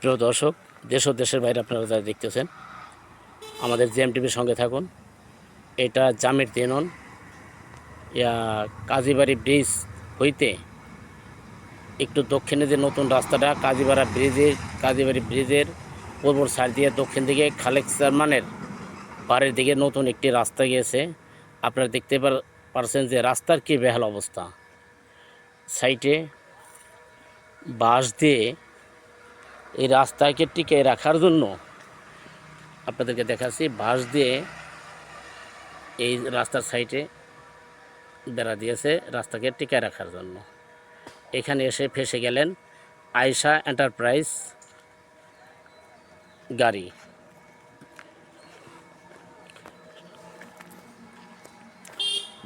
প্রিয় দর্শক, দেশ ও দেশের বাইরে আপনারা যারা দেখতেছেন, আমাদের জিএম টিভির সঙ্গে থাকুন। এটা জামির দেনন ইয়া কাজীবাড়ি ব্রিজ হইতে একটু দক্ষিণে যে নতুন রাস্তাটা, কাজীবাড়া ব্রিজে কাজীবাড়ি ব্রিজের পূর্ব সাইড দিয়ে দক্ষিণ দিকে খালেক জার্মানের বাড়ির দিকে নতুন একটি রাস্তা গিয়েছে। আপনারা দেখতে পার- পারছেন যে রাস্তার কী বেহাল অবস্থা। সাইটে বাঁশ দিয়ে এই রাস্তাকে টিকে রাখার জন্য আপনাদেরকে দেখাচ্ছি বাঁশ দিয়ে এই রাস্তার সাইডে বেড়া দিয়েছে রাস্তাকে টিকে রাখার জন্য। এখানে এসে ফেসে গেলেন আয়শা এন্টারপ্রাইজ গাড়ি।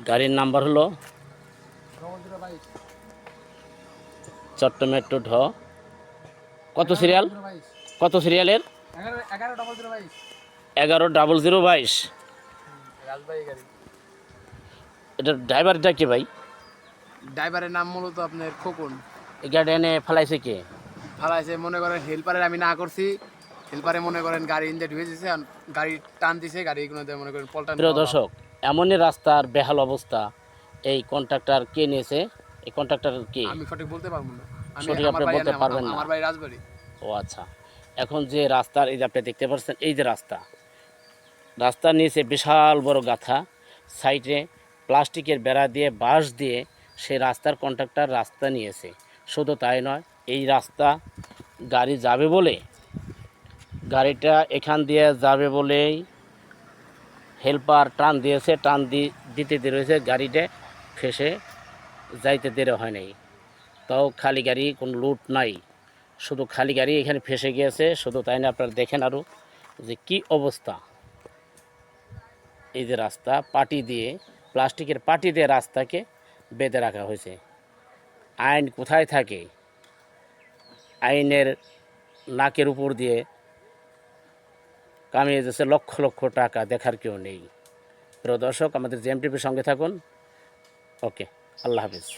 গাড়ির নাম্বার হলো চট্ট মেট্রো ঢ। কত সিরিয়াল কত সিরিয়ালের এগারো ডবল জিরো বাইশ। এটা ড্রাইভারটা কে ভাই? ড্রাইভারের নাম মূলত আপনার খোকন। এই গাড়ি এনে ফেলাইছে কে? ফালাইছে মনে করেন হেল্পারের আমি না করছি। হেল্পারে মনে করেন গাড়ি হয়ে দিছে আর গাড়ি টান দিছে গাড়ি গাড়িগুলোতে মনে করেন পল্টান প্রিয় দর্শক এমনই রাস্তার বেহাল অবস্থা এই কন্ট্রাক্টর কে নিয়েছে? এই কন্ট্রাক্টর কে? আমি সঠিক বলতে পারব না। সঠিক আপনি বলতে পারবেন না। আমার বাড়ি রাজবাড়ি। ও আচ্ছা। এখন যে রাস্তার এই যে আপনি দেখতে পাচ্ছেন এই যে রাস্তা। রাস্তার নিচে বিশাল বড় গাথা। সাইডে প্লাস্টিকের বেড়া দিয়ে বাঁশ দিয়ে সেই রাস্তার কন্ট্রাক্টর রাস্তা নিয়েছে। শুধু তাই নয় এই রাস্তা গাড়ি যাবে বলে গাড়িটা এখান দিয়ে যাবে বলেই হেল্পার টান দিয়েছে টান দিতে দিয়ে রয়েছে গাড়িটা ফেসে যাইতে দেরি হয় নাই। তাও খালি গাড়ি, কোনো লুট নাই। শুধু খালি গাড়ি এখানে ফেসে গিয়েছে। শুধু তাই না, আপনারা দেখেন আরও যে কি অবস্থা। এই যে রাস্তা, পাটি দিয়ে, প্লাস্টিকের পাটি দিয়ে রাস্তাকে বেঁধে রাখা হয়েছে। আইন কোথায় থাকে? আইনের নাকের উপর দিয়ে কামিয়ে যাচ্ছে লক্ষ লক্ষ টাকা, দেখার কেউ নেই। প্রিয় দর্শক, আমাদের জেএমটিভির সঙ্গে থাকুন। ওকে, আল্লাহ হাফিজ।